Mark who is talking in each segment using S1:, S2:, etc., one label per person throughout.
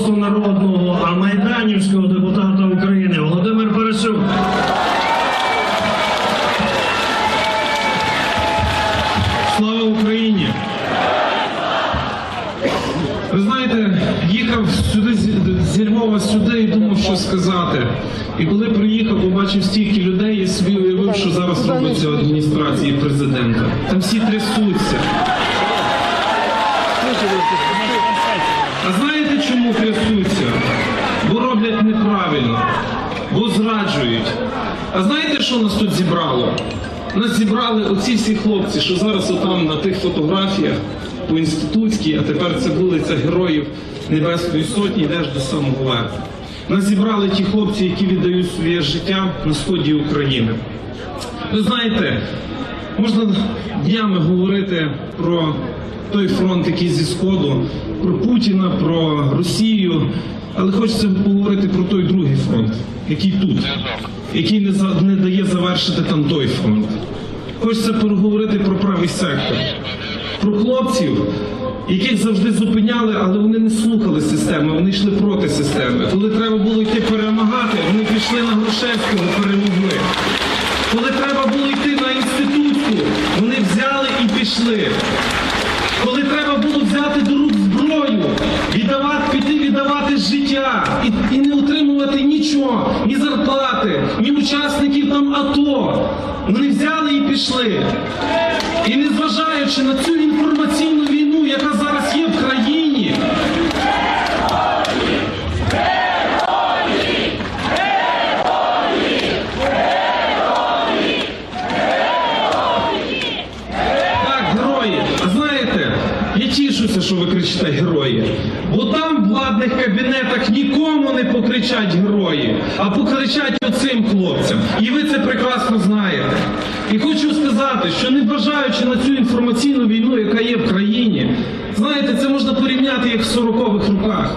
S1: народного, а майданівського депутата України Володимир Парасюк. Слава Україні!
S2: Ви знаєте, їхав сюди зі Львова сюди і думав, що сказати. І коли приїхав, побачив стільки людей, я собі уявив, що зараз робиться в адміністрації президента. Там всі трясуться. А знаєте, чому трясуться? Бо роблять неправильно, бо зраджують. А знаєте, що нас тут зібрало? Нас зібрали оці всі хлопці, що зараз отам на тих фотографіях по інститутській, а тепер це вулиця Героїв Небесної Сотні, йдеш до самого верху. Нас зібрали ті хлопці, які віддають своє життя на сході України. Ви знаєте, можна днями говорити про той фронт, який зі Сходу, про Путіна, про Росію, але хочеться поговорити про той другий фронт, який тут, який не, за- не дає завершити там той фронт. Хочеться поговорити про правий сектор, про хлопців, яких завжди зупиняли, але вони не слухали системи, вони йшли проти системи. Коли треба було йти перемагати, вони пішли на Грушевського, перемогли. Коли треба було пішли. Коли треба було взяти до рук зброю, віддавати, піти віддавати життя і, і не отримувати нічого, ні зарплати, ні учасників там АТО. Вони взяли і пішли. І незважаючи на цю інформаційну війну, яка зараз є в країні, Так, герої. А знаєте, я тішуся, що ви кричите герої. Бо там в владних кабінетах нікому не покричать герої, а покричать оцим хлопцям. І ви це прекрасно знаєте. І хочу сказати, що не бажаючи на цю інформаційну війну, яка є в країні, знаєте, це можна порівняти як в 40-х роках.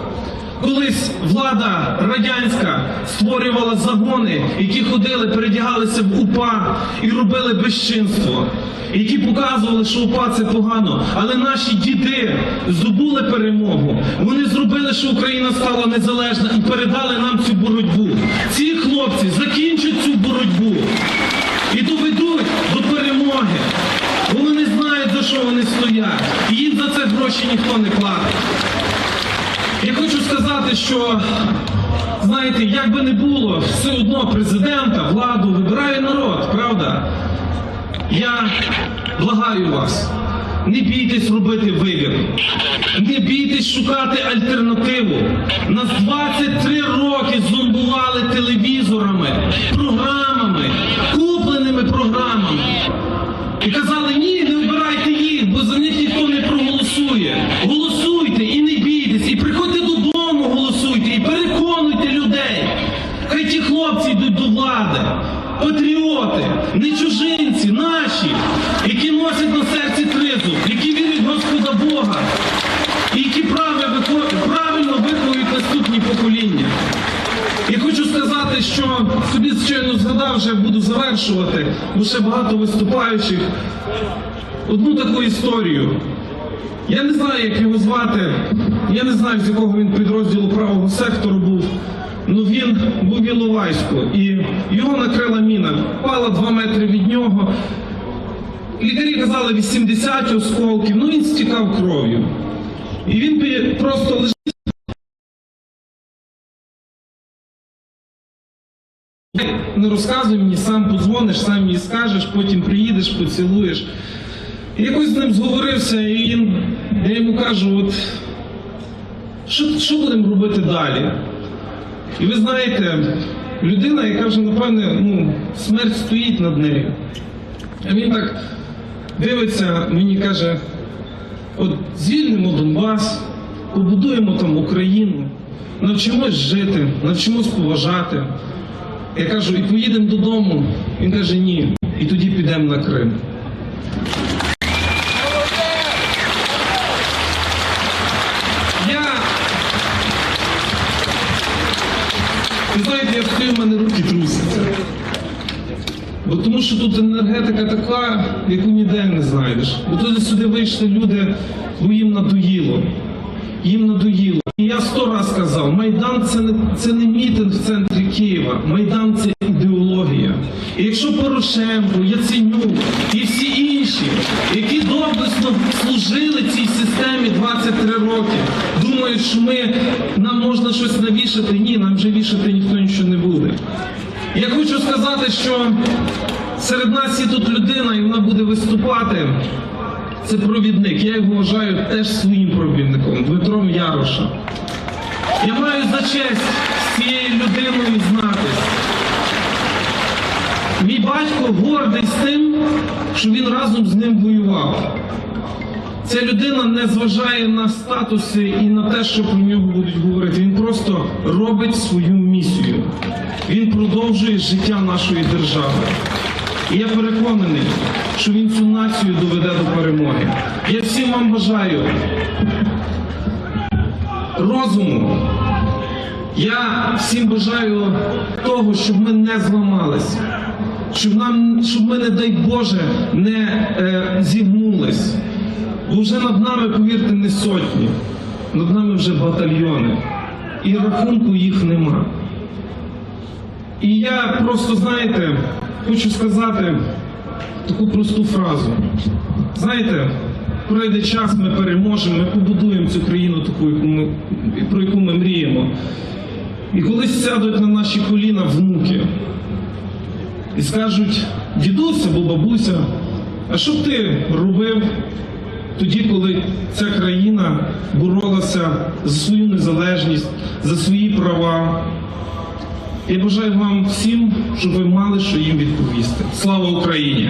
S2: Колись влада радянська створювала загони, які ходили, передягалися в УПА і робили безчинство, які показували, що УПА це погано. Але наші діди здобули перемогу. Вони зробили, що Україна стала незалежна і передали нам цю боротьбу. Ці хлопці закінчать цю боротьбу і доведуть до перемоги. Бо вони знають, за що вони стоять. І їм за це гроші ніхто не платить. Я хочу сказати, що знаєте, як би не було, все одно президента, владу вибирає народ, правда? Я благаю вас, не бійтесь робити вибір, не бійтесь шукати альтернативу. Нас 23 роки зомбували телевізорами, програмами, хлопці йдуть до влади, патріоти, не чужинці, наші, які носять на серці тризу, які вірять в Господа Бога, і які правильно вихо- виховують наступні покоління. Я хочу сказати, що собі, звичайно, згадав, вже буду завершувати, ще багато виступаючих. Одну таку історію. Я не знаю, як його звати, я не знаю, з якого він підрозділу правого сектору був. Ну він Іловайську, і його накрила міна, впала 2 метри від нього. Лікарі казали 80 осколків, ну він стікав кров'ю. І він просто лежить. Не розказуй мені, сам подзвониш, сам мені скажеш, потім приїдеш, поцілуєш. І якось з ним зговорився, і він, я йому кажу, от що, що будемо робити далі? І ви знаєте, людина, яка вже, напевне, ну, смерть стоїть над нею. А він так дивиться, мені каже, от звільнимо Донбас, побудуємо там Україну, навчимось жити, навчимось поважати. Я кажу, і поїдемо додому. Він каже, ні. І тоді підемо на Крим. Я. Ви знаєте, я встаю, в мене руки трусяться. Бо тому що тут енергетика така, яку ніде не знайдеш. Бо туди сюди вийшли люди, бо їм надоїло. Їм надоїло. І я сто раз сказав, Майдан це не, це не мітинг в центрі Києва. Майдан це ідеологія. І якщо Порошенко, Яценюк і всі інші, які доблесно служили цій системі 23 роки, думають, що ми, нам можна щось навішати, ні, нам вже вішати ніхто нічого не буде. Я хочу сказати, що серед нас є тут людина, і вона буде виступати. Це провідник. Я його вважаю теж своїм провідником, Дмитром Яроша. Я маю за честь цією людиною знатись. Мій батько гордий з тим, що він разом з ним воював. Ця людина не зважає на статуси і на те, що про нього будуть говорити. Він просто робить свою місію. Він продовжує життя нашої держави. І я переконаний, що він цю націю доведе до перемоги. Я всім вам бажаю розуму. Я всім бажаю того, щоб ми не зламались, щоб нам, щоб ми, не дай Боже, не е, зігнулись. Вже над нами, повірте, не сотні, над нами вже батальйони. І рахунку їх нема. І я просто, знаєте, хочу сказати таку просту фразу. Знаєте, пройде час, ми переможемо, ми побудуємо цю країну таку, яку ми, про яку ми мріємо. І колись сядуть на наші коліна внуки і скажуть, дідусь або бабуся, а що б ти робив тоді, коли ця країна боролася за свою незалежність, за свої права? Я бажаю вам всім, щоб ви мали що їм відповісти. Слава Україні!